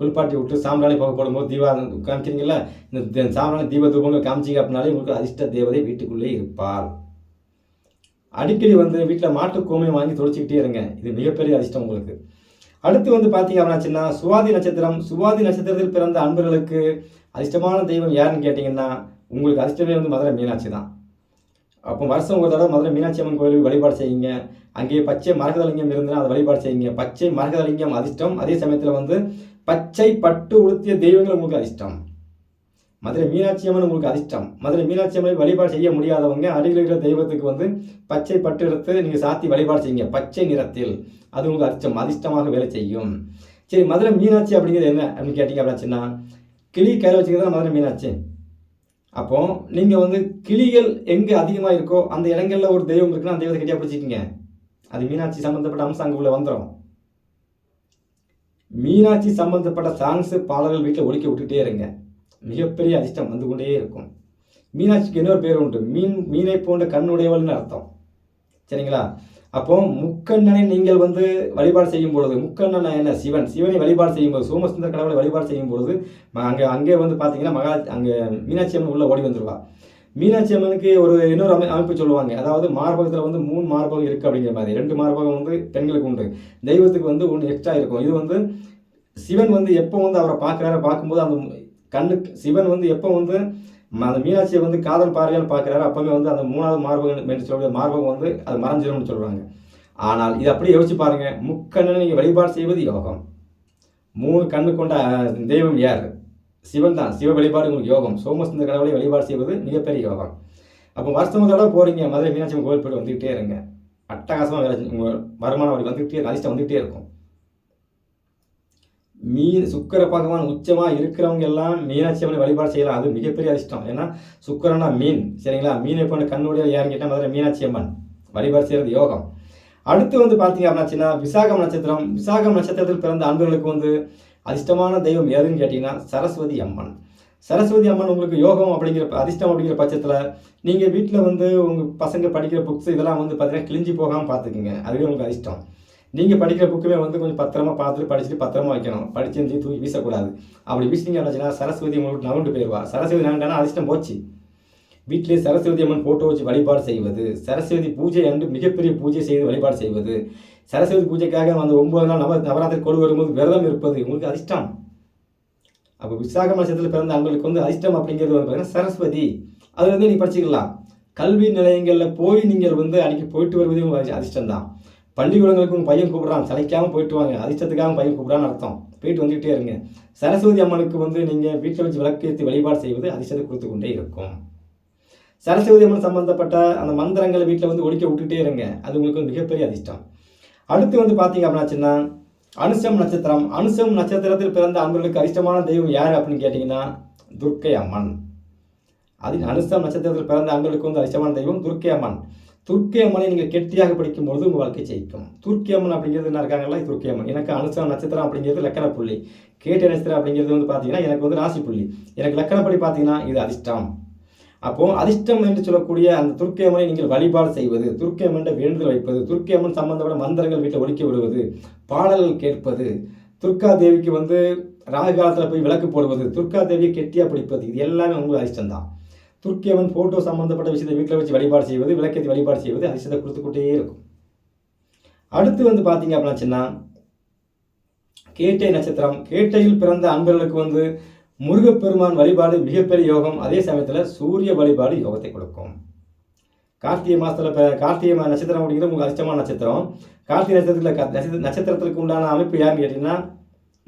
குளிப்பாட்டி விட்டு சாம்பிராணி போக போடும்போது தீபா காமிக்கிறீங்களா இந்த சாம்பிராணி தீப தூபங்கள் காமிச்சிங்க அப்படின்னாலே உங்களுக்கு அதிர்ஷ்ட தேவதை வீட்டுக்குள்ளே இருப்பார். அடிக்கடி வந்து வீட்டில் மாட்டு கோமியம் வாங்கி தொலைச்சிக்கிட்டே இருங்க. இது மிகப்பெரிய அதிர்ஷ்டம் உங்களுக்கு. அடுத்து வந்து பார்த்தீங்க அப்படின்னாச்சுன்னா சுவாதி நட்சத்திரம். சுவாதி நட்சத்திரத்தில் பிறந்த அன்பர்களுக்கு அதிர்ஷ்டமான தெய்வம் யாருன்னு கேட்டிங்கன்னா உங்களுக்கு அதிர்ஷ்டமே வந்து மதுரை மீனாட்சி தான் அப்போ வருஷம் ஒரு தடவை மதுரை மீனாட்சி அம்மன் கோயில் வழிபாடு செய்யுங்க. அங்கே பச்சை மரகதலிங்கம் இருந்தால் அதை வழிபாடு செய்யுங்க. பச்சை மரகதலிங்கம் அதிர்ஷ்டம். அதே சமயத்தில் வந்து பச்சை பட்டு உடுத்திய தெய்வங்கள் உங்களுக்கு அதிர்ஷ்டம். மதுரை மீனாட்சி அம்மன் உங்களுக்கு அதிர்ஷ்டம். மதுரை மீனாட்சி அம்மனை வழிபாடு செய்ய முடியாதவங்க அருகில் இருக்கிற தெய்வத்துக்கு வந்து பச்சை பட்டு எடுத்து நீங்கள் சாத்தி வழிபாடு செய்யுங்க. பச்சை நிறத்தில். அது உங்களுக்கு அதிர்ஷ்டம். அதிர்ஷ்டமாக வேலை செய்யும். சரி மதுரை மீனாட்சி அப்படிங்கிறது என்ன அப்படின்னு கேட்டிங்க அப்படின்னா கிளி கையில் வச்சுக்கிறது மதுரை மீனாட்சி. அப்போ நீங்கள் வந்து கிளிகள் எங்கே அதிகமாக இருக்கோ அந்த இடங்கள்ல ஒரு தெய்வம் இருக்குன்னா அந்த தெய்வத்தை கட்டியா பிடிச்சிக்கிங்க. அது மீனாட்சி சம்மந்தப்பட்ட அம்சம் அங்கே உள்ள வந்துடும் மீனாட்சி சம்பந்தப்பட்ட சாங்ஸ் பாடல்கள் வீட்டில் ஒழிக்க விட்டுட்டே இருங்க. மிகப்பெரிய அதிர்ஷ்டம் வந்து கொண்டே இருக்கும். மீனாட்சிக்கு இன்னொரு பேர் உண்டு. மீன் மீனை போன்ற கண்ணுடையவள்னு அர்த்தம். சரிங்களா? அப்போ முக்கண்ணனை நீங்கள் வந்து வழிபாடு செய்யும் பொழுது முக்கண்ணன் என்ன? சிவன். சிவனை வழிபாடு செய்யும் போது சோமசுந்தர கடவுளை வழிபாடு செய்யும் பொழுது அங்கே அங்கே வந்து பார்த்தீங்கன்னா மகா அங்கே மீனாட்சி அம்மன் உள்ள ஓடி வந்துருவா. மீனாட்சி அம்மனுக்கு ஒரு இன்னொரு அமை அமைப்பு சொல்லுவாங்க. அதாவது மார்பகத்தில் வந்து மூணு மார்பகம் இருக்குது அப்படிங்கிற மாதிரி. ரெண்டு மார்பகம் வந்து பெண்களுக்கு உண்டு. தெய்வத்துக்கு வந்து ஒன்று எக்ஸ்ட்ரா இருக்கும். இது வந்து சிவன் வந்து எப்போ வந்து அவரை பார்க்குறாரு பார்க்கும்போது அந்த கண்ணுக்கு சிவன் வந்து எப்போ வந்து அந்த மீனாட்சியை வந்து காதல் பார்வையால் பார்க்குறாரு. அப்போவே வந்து அந்த மூணாவது மார்பகம் என்று சொல்லக்கூடிய மார்பகம் வந்து அது மறைஞ்சிடும்னு சொல்கிறாங்க ஆனால் இது அப்படியே யோசிச்சு பாருங்கள் முக்கண்ணனை நீங்கள் வழிபாடு செய்வது யோகம். மூணு கண்ணு கொண்ட தெய்வம் யார்? சிவன் தான். சிவ வழிபாடு உங்களுக்கு யோகம். சோமசுந்தர கடவுளை வழிபாடு செய்வது மிகப்பெரிய யோகம். அப்போ வருஷம் தடவை போகிறீங்க மதுரை மீனாட்சி கோவில் போய்ட்டு வந்துக்கிட்டே இருங்க. அட்டகாசமாக வேலை உங்கள் வருமானம் வரி வந்துக்கிட்டே அதிர்ஷ்டம் வந்துக்கிட்டே இருக்கும். மீன் சுக்கர பகவான் உச்சமாக இருக்கிறவங்க எல்லாம் மீனாட்சி அம்மனை வழிபாடு செய்யலாம். அது மிகப்பெரிய அதிர்ஷ்டம். ஏன்னா சுக்கரனா மீன். சரிங்களா? மீனை போன கண்ணுடைய யாருன்னு கேட்டால் மதுரை மீனாட்சி அம்மன் வழிபாடு செய்கிறது யோகம். அடுத்து வந்து பார்த்தீங்க அப்படின்னாச்சுன்னா விசாகம் நட்சத்திரம். விசாகம் நட்சத்திரத்தில் பிறந்த அன்பர்களுக்கு வந்து அதிர்ஷ்டமான தெய்வம் எதுன்னு கேட்டிங்கன்னா சரஸ்வதி அம்மன். சரஸ்வதி அம்மன் உங்களுக்கு யோகம் அப்படிங்கிற அதிர்ஷ்டம் அப்படிங்கிற பட்சத்தில் நீங்கள் வீட்டில் வந்து உங்கள் பசங்க படிக்கிற புக்ஸ் இதெல்லாம் வந்து பார்த்தீங்கன்னா கிழிஞ்சு போகாமல் பார்த்துக்குங்க. அதுவே உங்களுக்கு அதிர்ஷ்டம். நீங்கள் படிக்கிற புக்குமே வந்து கொஞ்சம் பத்திரமா பார்த்துட்டு படிச்சுட்டு பத்திரமா வைக்கணும். படிச்சு தூக்கி வீசக்கூடாது. அப்படி வீசினீங்க அப்படின்னா சரஸ்வதி உங்களுக்கு நவுண்டு போயிடுவா. சரஸ்வதி நவுண்டானா அதிர்ஷ்டம் போச்சு. வீட்டிலே சரஸ்வதி அம்மன் போட்டோ வச்சு வழிபாடு செய்வது சரஸ்வதி பூஜை அன்று மிகப்பெரிய பூஜை செய்து வழிபாடு செய்வது சரஸ்வதி பூஜைக்காக அந்த ஒன்பது நாள் நவ நவராத்திரி கொடு வரும்போது விரதம் இருப்பது உங்களுக்கு அதிர்ஷ்டம். அப்போ விசாக மாசத்தில் பிறந்த அவங்களுக்கு வந்து அதிர்ஷ்டம் அப்படிங்கிறது வந்து பார்த்தீங்கன்னா சரஸ்வதி. அதுலேருந்து நீ படிச்சுக்கலாம். கல்வி நிலையங்களில் போய் நீங்கள் வந்து அன்றைக்கி போயிட்டு வருவதே உங்களுக்கு அதிர்ஷ்டம் தான் பள்ளிக்கூடங்களுக்கு உங்கள் பையன் கூப்பிட்றான். சிலைக்காமல் போயிட்டு வாங்க. அதிர்ஷ்டத்துக்காக பையன் கூப்பிட்றான்னு அர்த்தம். போயிட்டு வந்துகிட்டே இருங்க. சரஸ்வதி அம்மனுக்கு வந்து நீங்கள் வீட்டில் வச்சு விளக்கேற்றி வழிபாடு செய்வது அதிர்ஷ்டத்தை கொடுத்து கொண்டே இருக்கும். சரஸ்வதி அம்மன் சம்மந்தப்பட்ட அந்த மந்திரங்களை வீட்டில் வந்து ஒழிக்க விட்டுட்டே இருங்க. அது உங்களுக்கு மிகப்பெரிய அதிர்ஷ்டம். அடுத்து வந்து பார்த்தீங்க அப்படின்னாச்சுன்னா அனுசம் நட்சத்திரம். அனுசம் நட்சத்திரத்தில் பிறந்த அன்பர்களுக்கு அதிர்ஷ்டமான தெய்வம் யார் அப்படின்னு கேட்டிங்கன்னா துர்க்கை அம்மன். அது அனுசம் நட்சத்திரத்தில் பிறந்த அன்பர்களுக்கு வந்து அதிர்ஷ்டமான தெய்வம் துர்க்கை அம்மன். துர்க்கை அம்மனை நீங்கள் கெட்டியாக படிக்கும்பொழுது உங்கள் வாழ்க்கை ஜெயிக்கும். துர்க்கை அம்மன் அப்படிங்கிறது என்ன இருக்காங்களா துர்க்கை அம்மன் எனக்கு அனுசம் நட்சத்திரம் அப்படிங்கிறது லக்கண புள்ளி. கேட்ட நட்சத்திரம் அப்படிங்கிறது வந்து பார்த்தீங்கன்னா எனக்கு வந்து ராசி புள்ளி. எனக்கு லக்கணப்படி பார்த்தீங்கன்னா இது அதிர்ஷ்டம். அப்போ அதிர்ஷ்டம் என்று சொல்லக்கூடிய அந்த துர்க்கை அம்மனை நீங்கள் வழிபாடு செய்வது துர்க்கை அம்மன்ட வேண்டுதல் வைப்பது துர்க்கை அம்மன் சம்பந்தப்பட்ட மந்திரங்கள் வீட்டில் ஒழிக்க விடுவது பாடல்கள் கேட்பது துர்கா தேவிக்கு வந்து ராகு காலத்தில் போய் விளக்கு போடுவது துர்கா தேவியை கெட்டியாக பிடிப்பது இது எல்லாமே உங்களுக்கு அதிர்ஷ்டம் தான் துர்க்கி ஃபோட்டோ சம்பந்தப்பட்ட விஷயத்தை வீட்டில் வச்சு வழிபாடு செய்வது விளக்கத்தை வழிபாடு செய்வது அதிசயத்தை கொடுத்துக்கிட்டே இருக்கும். அடுத்து வந்து பார்த்தீங்க அப்படின்னா கேட்டை நட்சத்திரம். கேட்டையில் பிறந்த அன்பர்களுக்கு வந்து முருகப்பெருமான் வழிபாடு மிகப்பெரிய யோகம். அதே சமயத்தில் சூரிய வழிபாடு யோகத்தை கொடுக்கும். கார்த்திகை மாதத்தில் கார்த்திகை நட்சத்திரம் அப்படிங்கிறது உங்களுக்கு அதிர்ஷ்டமான நட்சத்திரம். கார்த்திகை நட்சத்திரத்தில் நட்சத்திர நட்சத்திரத்துக்கு உண்டான அமைப்பு யாருன்னு கேட்டிங்கன்னா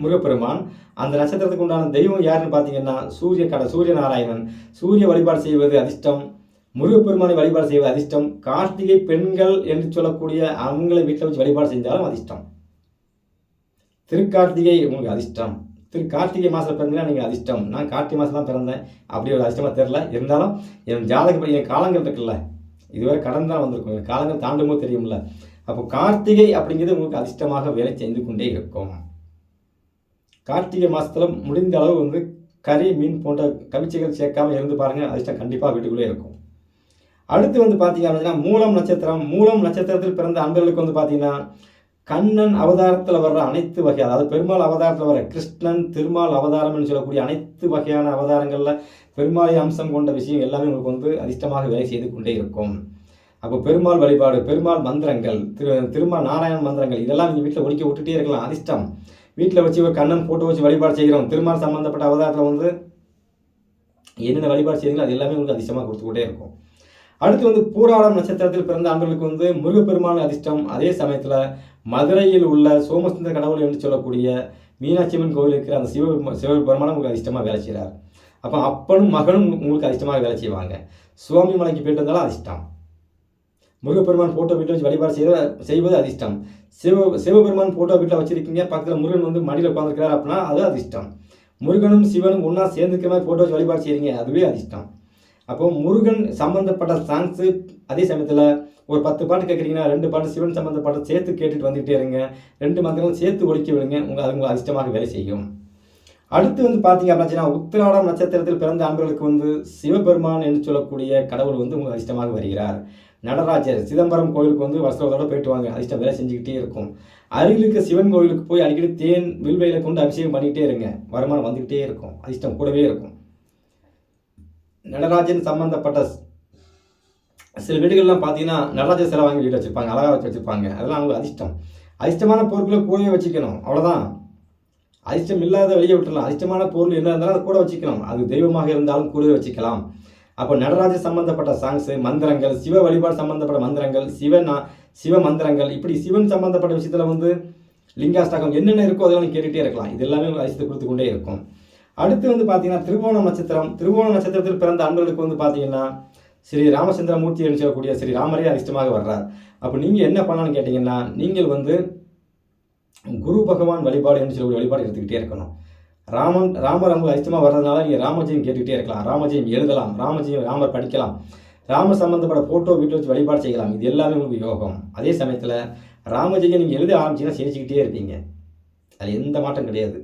முருகப்பெருமான் அந்த நட்சத்திரத்துக்கு உண்டான தெய்வம் யாருன்னு பார்த்தீங்கன்னா சூரிய கட சூரிய நாராயணன். சூரிய வழிபாடு செய்வது அதிர்ஷ்டம். முருகப்பெருமானை வழிபாடு செய்வது அதிர்ஷ்டம். கார்த்திகை பெண்கள் என்று சொல்லக்கூடிய அவங்களை வீட்டில் வச்சு வழிபாடு செஞ்சாலும் அதிர்ஷ்டம். திருக்கார்த்திகை உங்களுக்கு அதிர்ஷ்டம். திரு கார்த்திகை மாதம் பிறந்தீங்கன்னா நீங்கள் அதிர்ஷ்டம். நான் கார்த்திகை மாதம் தான் பிறந்தேன். அப்படி ஒரு அதிர்ஷ்டமாக தெரில இருந்தாலும் என் ஜாதகப்படி என் காலங்கள் இருக்குல்ல இதுவரை கடன் தான் வந்திருக்கும். என் காலங்கள் தாண்டும்போது தெரியும்ல. அப்போ கார்த்திகை அப்படிங்கிறது உங்களுக்கு அதிர்ஷ்டமாக வேலை செய்து கொண்டே இருக்கும். கார்த்திகை மாதத்தில் முடிந்த அளவு வந்து கறி மீன் போன்ற கவிச்சைகள் சேர்க்காம இருந்து பாருங்கள் அதிர்ஷ்டம் கண்டிப்பாக வீட்டுக்குள்ளே இருக்கும். அடுத்து வந்து பார்த்தீங்க அப்படின்னா மூலம் நட்சத்திரம். மூலம் நட்சத்திரத்தில் பிறந்த அன்பர்களுக்கு வந்து பார்த்தீங்கன்னா கண்ணன் அவதாரத்தில் வர்ற அனைத்து வகை அதாவது பெருமாள் அவதாரத்தில் வர கிருஷ்ணன் திருமால் அவதாரம்னு சொல்லக்கூடிய அனைத்து வகையான அவதாரங்களில் பெருமாளை அம்சம் கொண்ட விஷயம் எல்லாமே உங்களுக்கு வந்து அதிர்ஷ்டமாக வேலை செய்து கொண்டே இருக்கும். அப்போ பெருமாள் வழிபாடு பெருமாள் மந்திரங்கள் திரு திருமால் நாராயண மந்திரங்கள் இதெல்லாம் நீங்கள் வீட்டில் ஒழிக்க விட்டுட்டே இருக்கலாம். அதிர்ஷ்டம். வீட்டில் வச்சு ஒரு கண்ணன் போட்டு வச்சு வழிபாடு செய்கிறோம். திருமணம் சம்மந்தப்பட்ட அவதாரத்தில் வந்து என்னென்ன வழிபாடு செய்யுங்களோ அது எல்லாமே உங்களுக்கு அதிர்ஷ்டமாக கொடுத்துக்கிட்டே இருக்கும். அடுத்து வந்து பூராடம் நட்சத்திரத்தில் பிறந்த ஆண்களுக்கு வந்து முருகப்பெருமான அதிர்ஷ்டம். அதே சமயத்தில் மதுரையில் உள்ள சோமசுந்தர கடவுள் என்று சொல்லக்கூடிய மீனாட்சி அம்மன் கோவில் இருக்கிற அந்த சிவ சிவபெருமானம் உங்களுக்கு அதிர்ஷ்டமாக வேலை செய்கிறார் அப்போ அப்பனும் மகனும் உங்களுக்கு அதிர்ஷ்டமாக வேலை செய்வாங்க. சுவாமி மலைக்கு போயிட்டு வந்தாலும் அதிர்ஷ்டம். முருகப்பெருமான் ஃபோட்டோ வீட்டில் வச்சு வழிபாடு செய்ய செய்வது அதிர்ஷ்டம். சிவ சிவபெருமான் ஃபோட்டோ வீட்டில் வச்சுருக்கீங்க பக்கத்தில் முருகன் வந்து மடியில் உட்காந்துருக்கிறார் அப்படின்னா அது அதிர்ஷ்டம். முருகனும் சிவனும் ஒன்றா சேர்ந்துக்கிற மாதிரி ஃபோட்டோ வச்சு வழிபாடு செய்கிறீங்க அதுவே அதிர்ஷ்டம். அப்போ முருகன் சம்மந்தப்பட்ட சாங்ஸு அதே சமயத்தில் ஒரு பத்து பாட்டு கேட்குறீங்கன்னா ரெண்டு பாட்டு சிவன் சம்மந்தப்பட்ட சேர்த்து கேட்டுட்டு வந்துகிட்டே இருங்க. ரெண்டு மந்திரங்களும் சேர்த்து ஒழிக்க விடுங்க உங்கள் அது உங்களுக்கு அதிர்ஷ்டமாக வேலை செய்யும். அடுத்து வந்து பார்த்தீங்க அப்படின்னா உத்திராடம் நட்சத்திரத்தில் பிறந்த ஆண்களுக்கு வந்து சிவபெருமான் என்று சொல்லக்கூடிய கடவுள் வந்து உங்களுக்கு அதிர்ஷ்டமாக வருகிறார். நடராஜர் சிதம்பரம் கோயிலுக்கு வந்து வருஷத்தோட போயிட்டு வாங்க. அதிர்ஷ்டம் வேலை செஞ்சுக்கிட்டே இருக்கும். அருகில் இருக்க சிவன் கோயிலுக்கு போய் அடிக்கடி தேன் வில்வையில் கொண்டு அபிஷேகம் பண்ணிக்கிட்டே இருங்க. வருமானம் வந்துக்கிட்டே இருக்கும். அதிர்ஷ்டம் கூடவே இருக்கும். நடராஜன் சம்பந்தப்பட்ட சில வீடுகள்லாம் பார்த்தீங்கன்னா நடராஜர் சிலை வாங்கி வீடு வச்சுருப்பாங்க அழகாக வச்சு வச்சுருப்பாங்க. அதெல்லாம் அவங்களுக்கு அதிர்ஷ்டம். அதிர்ஷ்டமான பொருட்களை கூடவே வச்சுக்கணும். அவ்வளோதான் அதிர்ஷ்டம் இல்லாத வெளியே விட்டுடலாம் அதிர்ஷ்டமான பொருள் என்ன இருந்தாலும் அதை கூட வச்சுக்கலாம். அது தெய்வமாக இருந்தாலும் கூடவே வச்சுக்கலாம். அப்போ நடராஜ சம்பந்தப்பட்ட சாங்ஸு மந்திரங்கள் சிவ வழிபாடு சம்பந்தப்பட்ட மந்திரங்கள் சிவனா சிவ மந்திரங்கள் இப்படி சிவன் சம்பந்தப்பட்ட விஷயத்தில் வந்து லிங்காஷ்டகம் என்னென்ன இருக்கோ அதெல்லாம் கேட்டுகிட்டே இருக்கலாம். இது எல்லாமே அதிர்ஷ்டத்தை கொடுத்து கொண்டே இருக்கும். அடுத்து வந்து பார்த்தீங்கன்னா திருவோண நட்சத்திரம். திருவோண நட்சத்திரத்தில் பிறந்த ஆண்களுக்கு வந்து பார்த்தீங்கன்னா ஸ்ரீ ராமச்சந்திரமூர்த்தி என்று சொல்லக்கூடிய ஸ்ரீ ராமரே அதிர்ஷ்டமாக வர்றார். அப்போ நீங்கள் என்ன பண்ணலாம்னு கேட்டிங்கன்னா நீங்கள் வந்து குரு பகவான் வழிபாடு என்று சொல்லக்கூடிய வழிபாடு எடுத்துக்கிட்டே இருக்கணும். ராமன் ராமர் அவங்க அதிர்ஷ்டமாக வர்றதுனால நீங்கள் ராமஜெயம் கேட்டுக்கிட்டே இருக்கலாம். ராமஜெயம் எழுதலாம். ராமஜெயம் ராமர் படிக்கலாம். ராமர் சம்பந்தப்பட்ட ஃபோட்டோ வீட்டில் வச்சு வழிபாடு செய்யலாம். இது எல்லாமே உங்களுக்கு யோகம். அதே சமயத்தில் ராமஜெயம் நீங்கள் எழுத ஆரம்பிச்சிங்கன்னா சிரிச்சுக்கிட்டே இருப்பீங்க. அது எந்த மாற்றம் கிடையாது.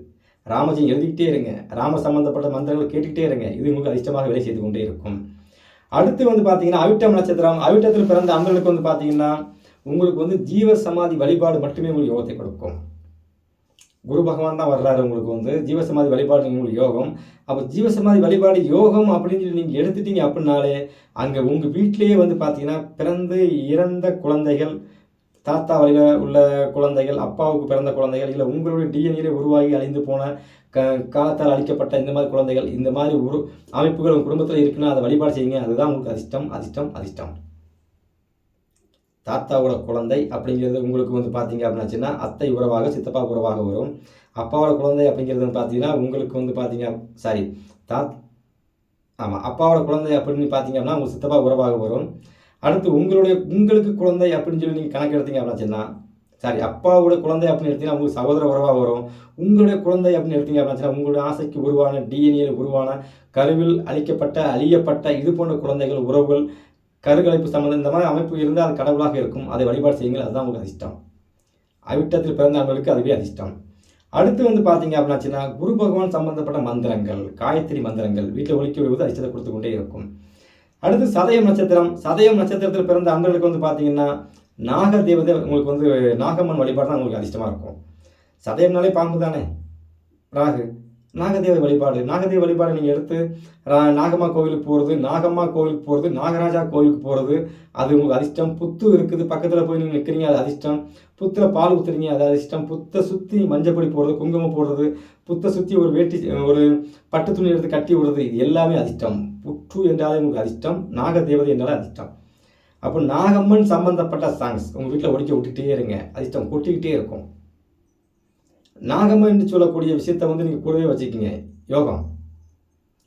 ராமஜெயம் எழுதிக்கிட்டே இருங்க. ராம சம்பந்தப்பட்ட மந்திரங்கள் கேட்டுக்கிட்டே இருங்க. இது உங்களுக்கு அதிர்ஷ்டமாக வேலை செய்து கொண்டே இருக்கும். அடுத்து வந்து பார்த்தீங்கன்னா அவிட்டம் நட்சத்திரம். அவிட்டத்தில் பிறந்த அன்பர்களுக்கு வந்து பார்த்தீங்கன்னா உங்களுக்கு வந்து ஜீவ சமாதி வழிபாடு மட்டுமே உங்களுக்கு யோகத்தை கொடுக்கும். குரு பகவான் தான் வர்றாரு உங்களுக்கு வந்து. ஜீவசமாதி வழிபாடு உங்களுக்கு யோகம். அப்போ ஜீவசமாதி வழிபாடு யோகம் அப்படின்னு சொல்லி நீங்கள் எடுத்துட்டீங்க அப்படின்னாலே அங்கே உங்கள் வீட்டிலேயே வந்து பார்த்தீங்கன்னா பிறந்து இறந்த குழந்தைகள் தாத்தா வழியில் உள்ள குழந்தைகள் அப்பாவுக்கு பிறந்த குழந்தைகள் இல்லை உங்களுடைய டிஎன்ஏ உருவாகி அழிந்து போன க காலத்தால் அழிக்கப்பட்ட இந்த மாதிரி குழந்தைகள் இந்த மாதிரி உரு அமைப்புகள் உங்கள் குடும்பத்தில் இருக்குன்னா அதை வழிபாடு செய்யுங்க. அதுதான் உங்களுக்கு அதிர்ஷ்டம் அதிர்ஷ்டம் அதிர்ஷ்டம். தாத்தாவோட குழந்தை அப்படிங்கிறது உங்களுக்கு வந்து பார்த்தீங்க அப்படின்னாச்சுன்னா அத்தை உறவாக சித்தப்பா உறவாக வரும். அப்பாவோட குழந்தை அப்படிங்கிறது வந்து பார்த்தீங்கன்னா உங்களுக்கு வந்து பார்த்தீங்க சாரி தாத் ஆமாம் அப்பாவோட குழந்தை அப்படின்னு பார்த்தீங்க அப்படின்னா உங்களுக்கு சித்தப்பா உறவாக வரும். அடுத்து உங்களுடைய உங்களுக்கு குழந்தை அப்படின்னு சொல்லி நீங்கள் கணக்கு எடுத்தீங்க அப்படின்னாச்சுன்னா சாரி அப்பாவோட குழந்தை அப்படின்னு எடுத்தீங்கன்னா உங்களுக்கு சகோதர உறவாக வரும். உங்களுடைய குழந்தை அப்படின்னு எடுத்தீங்க அப்படின்னா உங்களுடைய ஆசைக்கு உருவான டிஎன்ஏ உருவான கருவில் அழிக்கப்பட்ட அழியப்பட்ட இது போன்ற குழந்தைகள் உறவுகள் கருகலைப்பு சம்பந்தமான அமைப்பு இருந்தால் அது கடவுளாக இருக்கும். அதை வழிபாடு செய்யுங்கள். அதுதான் உங்களுக்கு அதிர்ஷ்டம். அவிட்டத்தில் பிறந்தவர்களுக்கு அதுவே அதிர்ஷ்டம். அடுத்து வந்து பார்த்தீங்க அப்படின்னாச்சுன்னா குரு பகவான் சம்பந்தப்பட்ட மந்திரங்கள் காயத்ரி மந்திரங்கள் வீட்டில் ஒழிக்க விடுவது அதிர்ஷ்டத்தை கொடுத்து கொண்டே இருக்கும். அடுத்து சதயம் நட்சத்திரம். சதயம் நட்சத்திரத்தில் பிறந்த அன்பர்களுக்கு வந்து பார்த்தீங்கன்னா நாக தேவதை உங்களுக்கு வந்து நாகம்மன் வழிபாடு தான் உங்களுக்கு அதிர்ஷ்டமாக இருக்கும். சதயம்னாலே பாம்பு தானே? ராகு நாகதேவ வழிபாடு. நாகதேவ வழிபாடு நீங்கள் எடுத்து நாகம்மா கோவிலுக்கு போகிறது நாகம்மா கோவிலுக்கு போகிறது நாகராஜா கோவிலுக்கு போகிறது அது உங்களுக்கு அதிர்ஷ்டம். புத்து இருக்குது பக்கத்தில் போய் நீங்கள் நிற்கிறீங்க அது அதிர்ஷ்டம். புத்தில் பால் ஊற்றுறீங்க அது அதிர்ஷ்டம். புத்தை சுற்றி மஞ்சப்பொடி போடுறது குங்குமம் போடுறது புத்தை சுற்றி ஒரு வேட்டி ஒரு பட்டு துணி எடுத்து கட்டி விடுறது இது எல்லாமே அதிர்ஷ்டம். புற்று என்றாலே உங்களுக்கு அதிர்ஷ்டம் நாகதேவதை என்றாலே அதிர்ஷ்டம். அப்போ நாகம்மன் சம்பந்தப்பட்ட சாங்ஸ் உங்கள் வீட்டில் ஒடிக்க விட்டுகிட்டே இருங்க. அதிர்ஷ்டம் கொட்டிக்கிட்டே இருக்கும். நாகம்மன் என்று சொல்லக்கூடிய விஷயத்தை வந்து நீங்கள் கூடவே வச்சுக்கிங்க. யோகம்.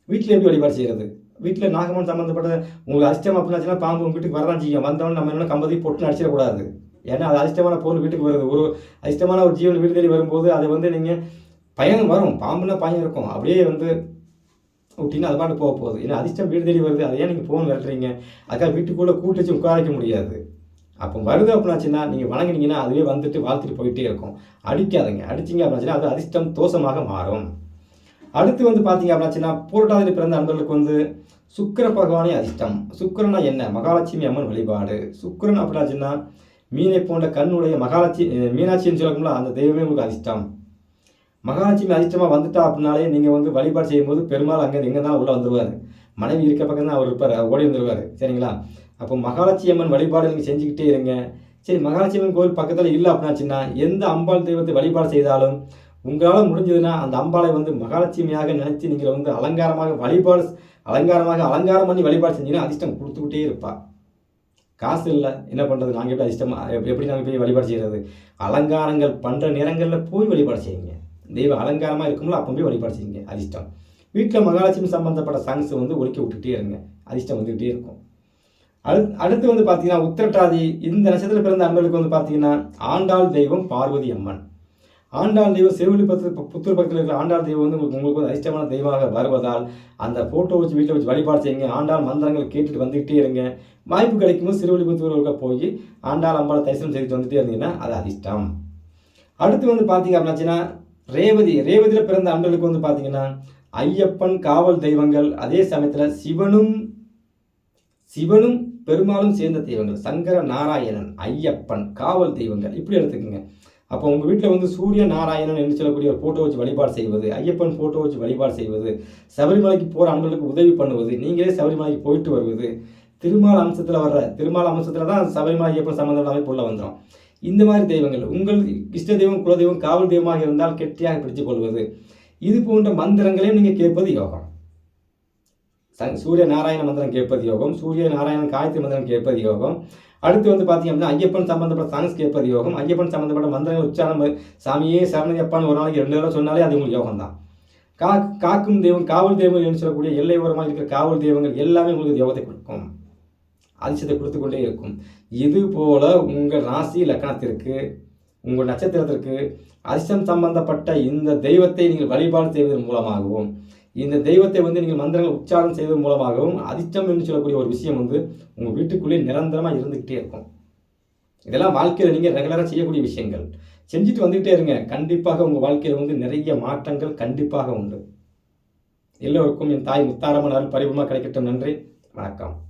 வீட்டில் எப்படி வழிபாடு செய்கிறது வீட்டில் நாகம்மன் சம்மந்தப்பட்ட உங்களுக்கு அதிர்ஷ்டம் அப்படின்னாச்சுன்னா பாம்பு உங்கள் வீட்டுக்கு வரதான் செய்யும். வந்தவொடனே நம்ம என்ன கம்பதி பொட்டு அடிச்சிடக்கூடாது. ஏன்னா அது அதிர்ஷ்டமான பொருள் வீட்டுக்கு வருது. ஒரு அதிர்ஷ்டமான ஒரு ஜீவன் வீடு தேடி வரும்போது அதை வந்து நீங்கள் பயன் வரும். பாம்புனா பயம் இருக்கும். அப்படியே வந்து விட்டிங்கன்னா அது பாட்டு போக போகுது. ஏன்னா அதிர்ஷ்டம் வீடு தேடி வருது. அதை ஏன் நீங்கள் ஃபோன் விரட்டுறீங்க. அதுக்காக வீட்டுக்குள்ளே கூட்டு வச்சு உட்கார வைக்க முடியாது. அப்போ வருது அப்படின்னாச்சுன்னா நீங்கள் வணங்கினீங்கன்னா அதுவே வந்துட்டு வாழ்த்துட்டு போயிட்டே இருக்கும். அடிக்காதங்க. அடிச்சிங்க அப்படின்னாச்சுன்னா அது அதிர்ஷ்டம் தோஷமாக மாறும். அடுத்து வந்து பார்த்தீங்க அப்படின்னாச்சுன்னா பூரட்டாதிரி பிறந்த அன்பர்களுக்கு வந்து சுக்கர பகவானே அதிர்ஷ்டம். சுக்கரனா என்ன? மகாலட்சுமி அம்மன் வழிபாடு. சுக்கரன் அப்படின்னாச்சுன்னா மீனை போன்ற கண்ணுடைய மகாலட்சுமி மீனாட்சின்னு சொல்லக்கும்ல அந்த தெய்வமே உங்களுக்கு அதிர்ஷ்டம். மகாலட்சுமி அதிர்ஷ்டமாக வந்துட்டா அப்படின்னாலே நீங்கள் வந்து வழிபாடு செய்யும்போது பெருமாள் அங்கே எங்கே தான் உள்ளே வந்துடுவார் மனைவி இருக்க பக்கம் தான் அவர் இருப்பார் ஓடி வந்துடுவார் சரிங்களா? அப்போ மகாலட்சுமி அம்மன் வழிபாடு நீங்கள் செஞ்சுக்கிட்டே இருங்க. சரி மகாலட்சுமி அம்மன் கோவில் பக்கத்தில் இல்லை அப்படின்னாச்சுன்னா எந்த அம்பாள் தெய்வத்தை வழிபாடு செய்தாலும் உங்களால் முடிஞ்சதுன்னா அந்த அம்பாளை வந்து மகாலட்சுமியாக நினச்சி நீங்கள் வந்து அலங்காரமாக வழிபாடு அலங்காரமாக அலங்காரம் பண்ணி வழிபாடு செஞ்சீங்கன்னா அதிர்ஷ்டம் கொடுத்துக்கிட்டே இருப்பாள் காசு இல்லை என்ன பண்ணுறது நாங்கள் எப்படி அதிர்ஷ்டமாக எப்படி நாங்கள் போய் வழிபாடு செய்கிறது அலங்காரங்கள் பண்ணுற நேரங்களில் போய் வழிபாடு செய்யுங்க. தெய்வ அலங்காரமாக இருக்கும்ல அப்போ போய் வழிபாடு செய்யுங்க அதிர்ஷ்டம். வீட்டில் மகாலட்சுமி சம்பந்தப்பட்ட சாங்ஸ் வந்து ஒலிக்க விட்டுகிட்டே இருங்க அதிர்ஷ்டம் வந்துக்கிட்டே இருக்கும். அடுத்து அடுத்து வந்து பார்த்தீங்கன்னா உத்திரட்டாதி இந்த நட்சத்திரத்தில் பிறந்த அன்பர்களுக்கு வந்து பார்த்தீங்கன்னா ஆண்டாள் தெய்வம் பார்வதி அம்மன். ஆண்டாள் தெய்வம் சிறுவில்லிபுத்தூர் புத்தூர் பக்கத்தில் இருக்கிற ஆண்டாள் தெய்வம் வந்து உங்களுக்கு உங்களுக்கு வந்து அதிர்ஷ்டமான தெய்வமாக வருவதால் அந்த ஃபோட்டோ வச்சு வீட்டில் வச்சு வழிபாடு செய்யுங்க. ஆண்டாள் மந்திரங்கள் கேட்டுட்டு வந்துக்கிட்டே இருங்க. வாய்ப்பு கிடைக்கும்போது சிறுவில்லிபுத்தூருக்கு போய் ஆண்டாள் அம்பாளை தரிசனம் செய்துட்டு வந்துட்டே இருந்தீங்கன்னா அது அதிர்ஷ்டம். அடுத்து வந்து பார்த்தீங்க அப்படின்னாச்சுன்னா ரேவதி ரேவதியில் பிறந்த அன்பர்களுக்கு வந்து பார்த்தீங்கன்னா ஐயப்பன் காவல் தெய்வங்கள். அதே சமயத்தில் சிவனும் சிவனும் பெருமாளும் சேர்ந்த தெய்வங்கள். சங்கர நாராயணன் ஐயப்பன் காவல் தெய்வங்கள். இப்படி எடுத்துக்கோங்க. அப்போ உங்கள் வீட்டில் வந்து சூரிய நாராயணன் என்று சொல்லக்கூடிய ஒரு ஃபோட்டோ வச்சு வழிபாடு செய்வது ஐயப்பன் ஃபோட்டோ வச்சு வழிபாடு செய்வது சபரிமலைக்கு போகிற அன்பர்களுக்கு உதவி பண்ணுவது நீங்களே சபரிமலைக்கு போயிட்டு வருவது திருமால் அம்சத்தில் வர்ற திருமால் அம்சத்தில் தான் சபரிமலை ஐயப்பன் சம்மந்தம் அமைப்பு உள்ள வந்துடும் இந்த மாதிரி தெய்வங்கள் உங்கள் இஷ்ட தெய்வம் குலதெய்வம் காவல் தெய்வமாக இருந்தால் கெட்டியாக பிடித்துக் கொள்வது இது போன்ற மந்திரங்களையும் நீங்கள் கேட்பது யோகம். சூரிய நாராயண மந்திரம் கேட்பது யோகம் சூரிய நாராயணன் காயத்ரி மந்திரம் கேட்பது யோகம். அடுத்து வந்து பார்த்தீங்க அப்படின்னா ஐயப்பன் சம்பந்தப்பட்ட சாங்ஸ் கேட்பது யோகம். ஐயப்பன் சம்பந்தப்பட்ட மந்திரங்கள் உச்சாரணம் சாமியே சரணயப்பான்னு ஒரு நாளைக்கு ரெண்டு தடவை சொன்னாலே அது உங்களுக்கு யோகம் தான் கா காக்கும் தெய்வம் காவல் தெய்வம் என்று சொல்லக்கூடிய எல்லை ஓரமாக இருக்கிற காவல் தெய்வங்கள் எல்லாமே உங்களுக்கு யோகத்தை கொடுக்கும். அதிர்ஷ்டத்தை கொடுத்து கொண்டே இருக்கும். இது போல உங்கள் ராசி லக்கணத்திற்கு உங்கள் நட்சத்திரத்திற்கு அதிர்ஷ்டம் சம்பந்தப்பட்ட இந்த தெய்வத்தை நீங்கள் வழிபாடு செய்வதன் மூலமாகவும் இந்த தெய்வத்தை வந்து நீங்கள் மந்திரங்கள் உச்சாரம் செய்வதன் மூலமாகவும் அதிர்ஷ்டம் என்று சொல்லக்கூடிய ஒரு விஷயம் வந்து உங்கள் வீட்டுக்குள்ளே நிரந்தரமாக இருந்துக்கிட்டே இருக்கும். இதெல்லாம் வாழ்க்கையில் நீங்கள் ரெகுலராக செய்யக்கூடிய விஷயங்கள். செஞ்சுட்டு வந்துக்கிட்டே இருங்க. கண்டிப்பாக உங்கள் வாழ்க்கையில் வந்து நிறைய மாற்றங்கள் கண்டிப்பாக உண்டு. எல்லோருக்கும் என் தாய் முத்தாரமான பரிபமாக கிடைக்கட்டும். நன்றி. வணக்கம்.